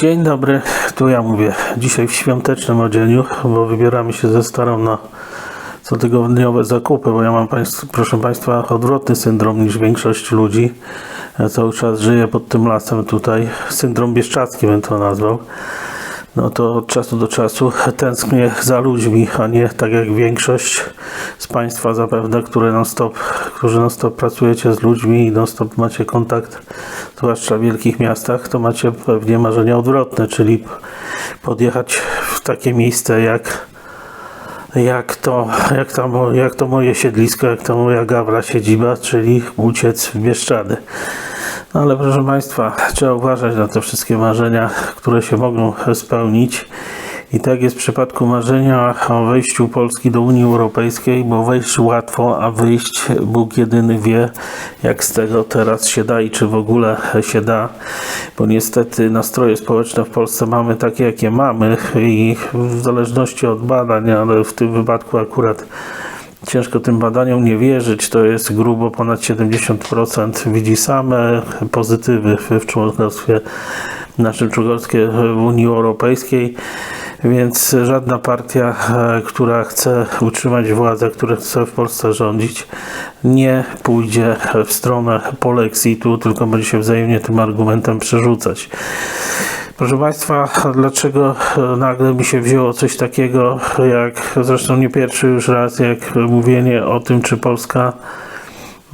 Dzień dobry, tu ja mówię. Dzisiaj w świątecznym odzieniu, bo wybieramy się ze starą na cotygodniowe zakupy, bo ja mam, państw, proszę Państwa, odwrotny syndrom niż większość ludzi. Ja cały czas żyję pod tym lasem tutaj. Syndrom bieszczacki bym to nazwał. No to od czasu do czasu tęsknię za ludźmi, a nie tak jak większość z Państwa zapewne, które non stop, którzy non stop pracujecie z ludźmi i non stop macie kontakt, zwłaszcza w wielkich miastach, to macie pewnie marzenia odwrotne, czyli podjechać w takie miejsce jak jak to, jak to, mo- jak to moje siedlisko, jak to moja gawra siedziba, czyli uciec w Bieszczady. No ale proszę Państwa, trzeba uważać na te wszystkie marzenia, które się mogą spełnić. I tak jest w przypadku marzenia o wejściu Polski do Unii Europejskiej, bo wejść łatwo, a wyjść Bóg jedyny wie, jak z tego teraz się da i czy w ogóle się da, bo niestety nastroje społeczne w Polsce mamy takie, jakie mamy i w zależności od badań, ale w tym wypadku akurat Ciężko tym badaniom nie wierzyć, to jest grubo ponad 70% widzi same pozytywy w członkostwie naszym członkostwie w Unii Europejskiej, więc żadna partia, e, która chce utrzymać władzę, która chce w Polsce rządzić, nie pójdzie w stronę polexitu, tylko będzie się wzajemnie tym argumentem przerzucać. Proszę Państwa, dlaczego e, nagle mi się wzięło coś takiego, jak zresztą nie pierwszy już raz, jak mówienie o tym, czy Polska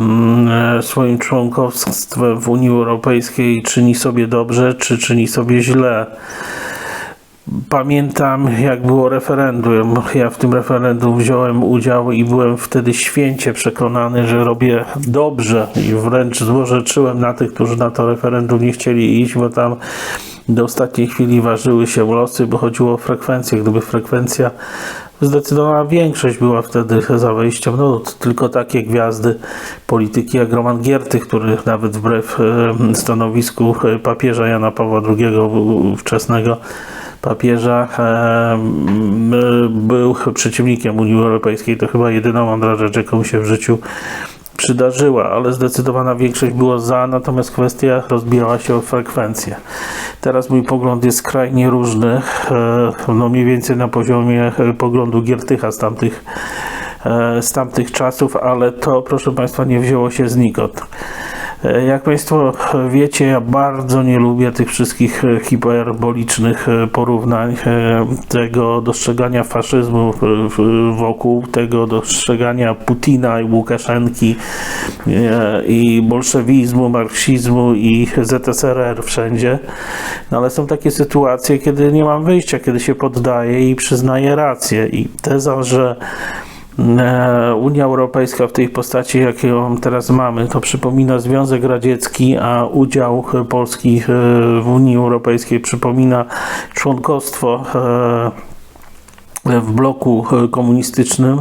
mm, e, swoim członkostwem w Unii Europejskiej czyni sobie dobrze, czy czyni sobie źle. Pamiętam, jak było referendum. Ja w tym referendum wziąłem udział i byłem wtedy święcie przekonany, że robię dobrze i wręcz złorzeczyłem na tych, którzy na to referendum nie chcieli iść, bo tam do ostatniej chwili ważyły się losy, bo chodziło o frekwencję. Gdyby frekwencja zdecydowana większość była wtedy za wejściem, no tylko takie gwiazdy polityki jak Roman Giertych, który nawet wbrew e, stanowisku e, papieża Jana Pawła II ówczesnego papieża e, był przeciwnikiem Unii Europejskiej. To chyba jedyna mądra rzecz, jaką się w życiu przydarzyła, ale zdecydowana większość było za, natomiast kwestia rozbijała się o frekwencję. Teraz mój pogląd jest skrajnie różny, e, no mniej więcej na poziomie e, poglądu Giertycha z tamtych, e, z tamtych czasów, ale to proszę Państwa nie wzięło się znikąd. E, Jak Państwo wiecie, ja bardzo nie lubię tych wszystkich e, hiperbolicznych e, porównań, e, tego dostrzegania faszyzmu wokół, tego dostrzegania Putina i Łukaszenki e, i bolszewizmu, marksizmu i ZSRR wszędzie. No ale są takie sytuacje, kiedy nie mam wyjścia, kiedy się poddaję i przyznaję rację. I teza, że E, Unia Europejska w tej postaci, jaką teraz mamy, to przypomina Związek Radziecki, a udział e, Polski e, w Unii Europejskiej przypomina członkostwo e, w bloku e, komunistycznym.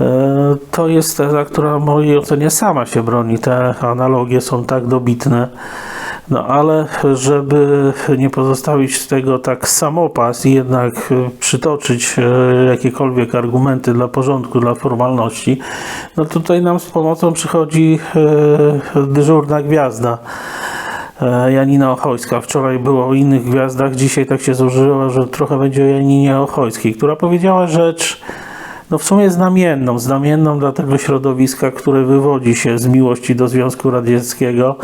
E, To jest teza, która w mojej ocenie sama się broni. Te analogie są tak dobitne. No ale żeby nie pozostawić tego tak samopas i jednak e, przytoczyć e, jakiekolwiek argumenty dla porządku, dla formalności, no tutaj nam z pomocą przychodzi e, dyżurna gwiazda. Janina Ochojska. Wczoraj było o innych gwiazdach, dzisiaj tak się złożyło, że trochę będzie o Janinie Ochojskiej, która powiedziała rzecz no w sumie znamienną, znamienną dla tego środowiska, które wywodzi się z miłości do Związku Radzieckiego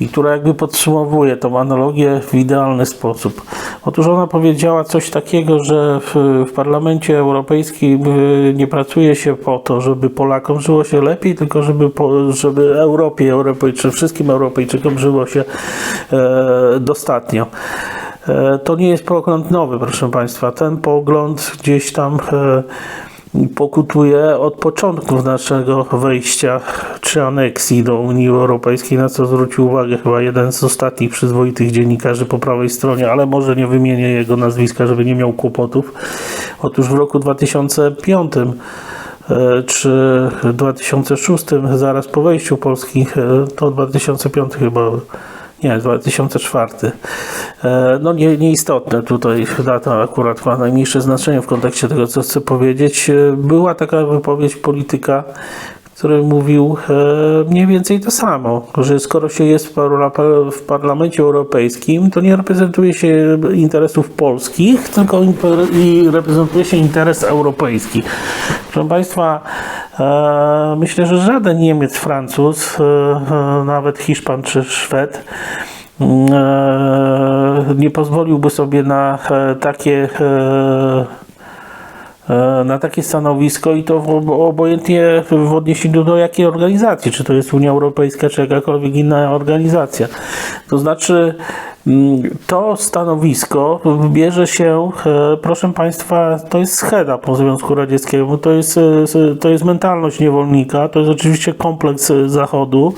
i która jakby podsumowuje tą analogię w idealny sposób. Otóż ona powiedziała coś takiego, że w, w Parlamencie Europejskim y, nie pracuje się po to, żeby Polakom żyło się lepiej, tylko żeby, po, żeby Europie, Europejczykom, wszystkim Europejczykom żyło się e, dostatnio. E, To nie jest pogląd nowy, proszę Państwa. Ten pogląd gdzieś tam e, pokutuje od początków naszego wejścia czy aneksji do Unii Europejskiej, na co zwrócił uwagę chyba jeden z ostatnich przyzwoitych dziennikarzy po prawej stronie, ale może nie wymienię jego nazwiska, żeby nie miał kłopotów. Otóż w roku 2005 e, czy 2006, zaraz po wejściu Polski, e, to 2005 chyba nie, 2004. E, No nie, nieistotne tutaj data akurat ma najmniejsze znaczenie w kontekście tego, co chcę powiedzieć. E, Była taka wypowiedź polityka, który mówił e, mniej więcej to samo, że skoro się jest w, parla- w Parlamencie Europejskim, to nie reprezentuje się interesów polskich, tylko i reprezentuje się interes europejski. Proszę Państwa, myślę, że żaden Niemiec, Francuz, e, e, nawet Hiszpan czy Szwed e, nie pozwoliłby sobie na e, takie e, e, na takie stanowisko i to obojętnie w odniesieniu do jakiej organizacji, czy to jest Unia Europejska, czy jakakolwiek inna organizacja. To znaczy, mm, to stanowisko bierze się, e, proszę Państwa, to jest scheda po Związku Radzieckiemu, to jest, e, to jest mentalność niewolnika, to jest oczywiście kompleks e, Zachodu,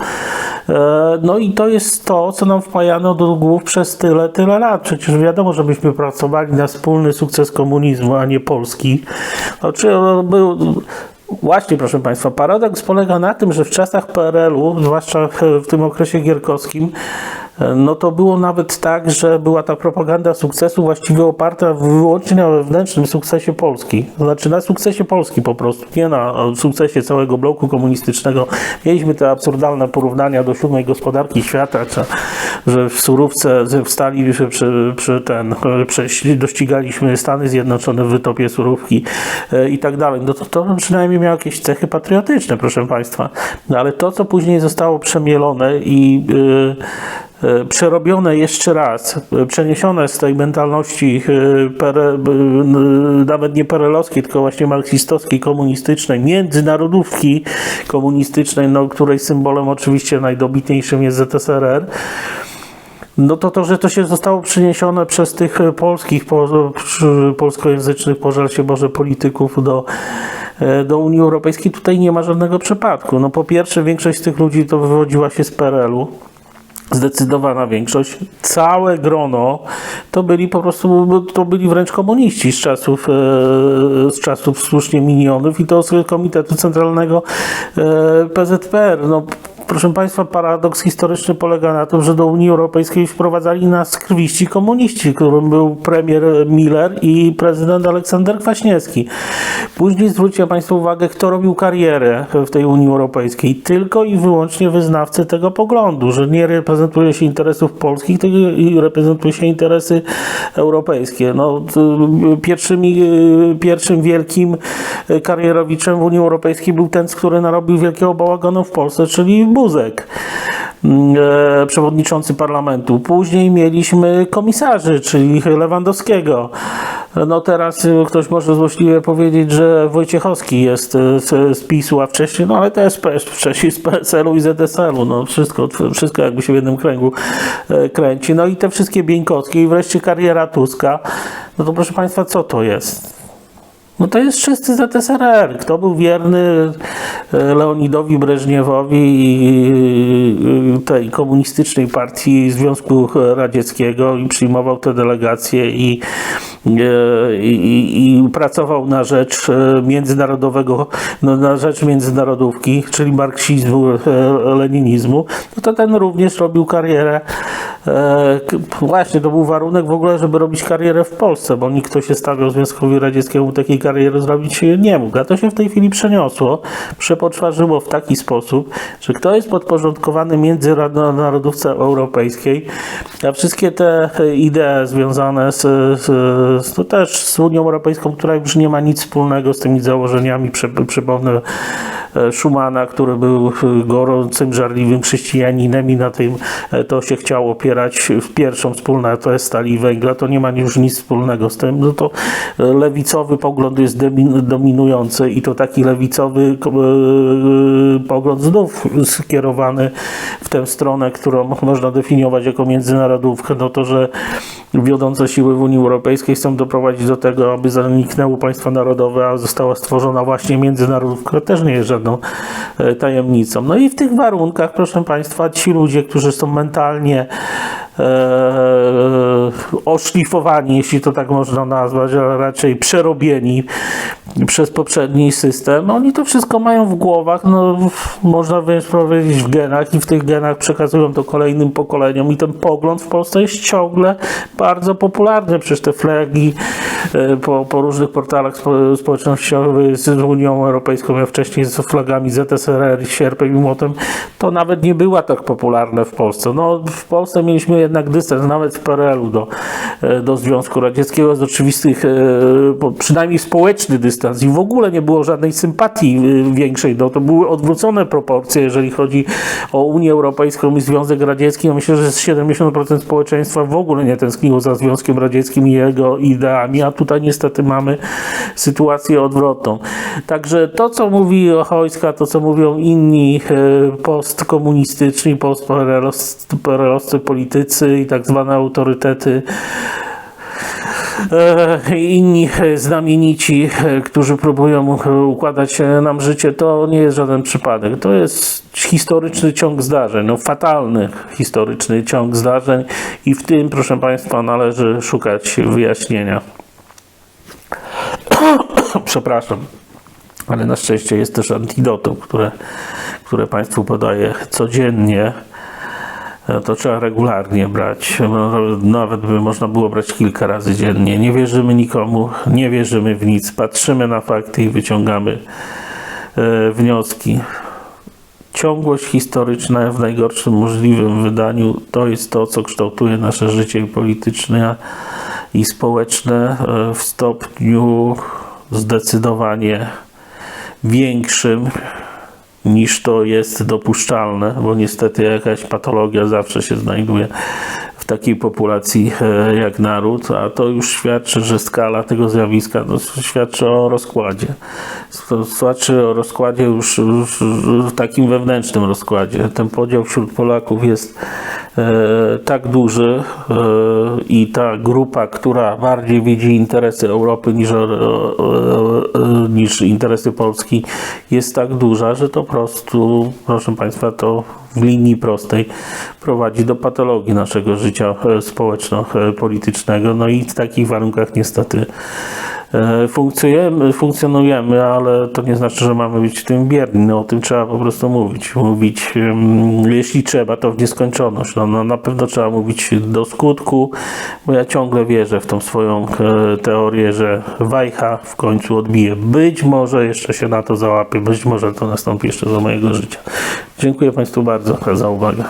E, no i to jest to, co nam wpajano do głów przez tyle, tyle lat. Przecież wiadomo, że myśmy pracowali na wspólny sukces komunizmu, a nie Polski. Znaczy, był, Właśnie, proszę Państwa, paradoks polega na tym, że w czasach PRL-u, zwłaszcza w tym okresie gierkowskim, no to było nawet tak, że była ta propaganda sukcesu właściwie oparta wyłącznie na wewnętrznym sukcesie Polski. Znaczy na sukcesie Polski po prostu, nie na sukcesie całego bloku komunistycznego. Mieliśmy te absurdalne porównania do siódmej gospodarki świata, czy, że w surówce wstali, że przy, przy ten, prześ- dościgaliśmy Stany Zjednoczone w wytopie surówki e, i tak dalej. No to, to przynajmniej miało jakieś cechy patriotyczne, proszę Państwa. No ale to, co później zostało przemielone i e, przerobione jeszcze raz, e, przeniesione z tej mentalności e, pere, nawet nie perelowskiej, tylko właśnie marksistowskiej, komunistycznej, międzynarodówki komunistycznej, no, której symbolem oczywiście najdobitniejszym jest ZSRR, no to to, że to się zostało przyniesione przez tych e, polskich, po, polskojęzycznych, pożal się Boże, polityków do, e, do Unii Europejskiej, tutaj nie ma żadnego przypadku. No po pierwsze, większość z tych ludzi to wywodziła się z PRL-u. Zdecydowana większość, całe grono to byli po prostu, to byli wręcz komuniści z czasów, e, z czasów słusznie minionów i to z Komitetu Centralnego e, PZPR. No, proszę Państwa, paradoks historyczny polega na tym, że do Unii Europejskiej wprowadzali nas krwiści komuniści, którym był premier Miller i prezydent Aleksander Kwaśniewski. Później zwróćcie Państwo uwagę, kto robił karierę w tej Unii Europejskiej. Tylko i wyłącznie wyznawcy tego poglądu, że nie reprezentuje się interesów polskich, tylko reprezentuje się interesy europejskie. No, pierwszymi, pierwszym wielkim karierowiczem w Unii Europejskiej był ten, który narobił wielkiego bałaganu w Polsce, czyli Buzek mm, e, przewodniczący parlamentu. Później mieliśmy komisarzy, czyli Lewandowskiego. No teraz e, ktoś może złośliwie powiedzieć, że Wojciechowski jest e, z, PiSu, a wcześniej, no ale też wcześniej z PSL-u i ZSL-u. No wszystko, wszystko jakby się w jednym kręgu kręci. No i te wszystkie Bieńkowskie i wreszcie kariera Tuska. No to proszę Państwa, co to jest? No to jest czysty ZSRR. Kto był wierny e, Leonidowi Breżniewowi i tej komunistycznej partii Związku Radzieckiego i przyjmował te delegacje i, e, i, i, pracował na rzecz e, międzynarodowego, no, na rzecz międzynarodówki, czyli marksizmu, e, leninizmu, no to ten również robił karierę Właśnie, to był warunek w ogóle, żeby robić karierę w Polsce, bo nikt, kto się stawiał Związkowi Radzieckiemu, takiej kariery zrobić nie mógł. A to się w tej chwili przeniosło, przepoczwarzyło w taki sposób, że kto jest podporządkowany międzynarodówce europejskiej, a wszystkie te idee związane z, z, to też z Unią Europejską, która już nie ma nic wspólnego z tymi założeniami, Przy, przypomnę Schumana, który był e, gorącym, żarliwym chrześcijaninem i na tym e, to się chciało opierać w pierwszą wspólnotę stali i węgla, to nie ma już nic wspólnego z tym, no to e, lewicowy pogląd jest domin- dominujący i to taki lewicowy e, pogląd znów skierowany w tę stronę, którą można definiować jako międzynarodówkę, no to, że wiodące siły w Unii Europejskiej chcą doprowadzić do tego, aby zaniknęły państwa narodowe, a została stworzona właśnie międzynarodówka, też nie jest żadną e, tajemnicą. No i w tych warunkach, proszę Państwa, ci ludzie, którzy są mentalnie e, oszlifowani, jeśli to tak można nazwać, ale raczej przerobieni przez poprzedni system. Oni to wszystko mają w głowach, no, można wręcz powiedzieć w genach i w tych genach przekazują to kolejnym pokoleniom i ten pogląd w Polsce jest ciągle bardzo popularny. Przecież te flagi e, po, po różnych portalach spo, społecznościowych z Unią Europejską, a wcześniej flagami ZSRR, sierpem i młotem, to nawet nie była tak popularne w Polsce. No, w Polsce mieliśmy jednak dystans, nawet w PRL-u do, e, do Związku Radzieckiego z oczywistych, e, przynajmniej społeczny dystans i w ogóle nie było żadnej sympatii e, większej. No, to były odwrócone proporcje, jeżeli chodzi o Unię Europejską i Związek Radziecki. Ja myślę, że z 70% społeczeństwa w ogóle nie tęskniło za Związkiem Radzieckim i jego ideami, a tutaj niestety mamy sytuację odwrotną. Także to, co mówi Ochojska, to, co mówią inni e, postkomunistyczni, postperelowscy politycy i tak zwane autorytety, e, inni znamienici, e, którzy próbują układać nam życie, to nie jest żaden przypadek. To jest historyczny ciąg zdarzeń, no fatalny historyczny ciąg zdarzeń i w tym, proszę Państwa, należy szukać wyjaśnienia. Przepraszam. Ale na szczęście jest też antidotum, które, które Państwu podaję codziennie. E, To trzeba regularnie brać. No, Nawet by można było brać kilka razy dziennie. Nie wierzymy nikomu, nie wierzymy w nic. Patrzymy na fakty i wyciągamy e, wnioski. Ciągłość historyczna w najgorszym możliwym wydaniu to jest to, co kształtuje nasze życie polityczne i społeczne e, w stopniu zdecydowanie większym niż to jest dopuszczalne, bo niestety jakaś patologia zawsze się znajduje takiej populacji e, jak naród, a to już świadczy, że skala tego zjawiska no, świadczy o rozkładzie. Świadczy o rozkładzie już, już takim wewnętrznym rozkładzie. Ten podział wśród Polaków jest e, tak duży e, i ta grupa, która bardziej widzi interesy Europy niż, o- o- niż interesy Polski jest tak duża, że to po prostu, proszę Państwa, to w linii prostej prowadzi do patologii naszego życia e, społeczno-politycznego. No i w takich warunkach niestety e, funkcjonujemy, funkcjonujemy, ale to nie znaczy, że mamy być w tym bierni. No, o tym trzeba po prostu mówić. Mówić, jeśli trzeba, to w nieskończoność. No, no, na pewno trzeba mówić do skutku, bo ja ciągle wierzę w tą swoją e, teorię, że Wajcha w końcu odbije. Być może jeszcze się na to załapie, być może to nastąpi jeszcze za mojego życia. Dziękuję Państwu bardzo za uwagę.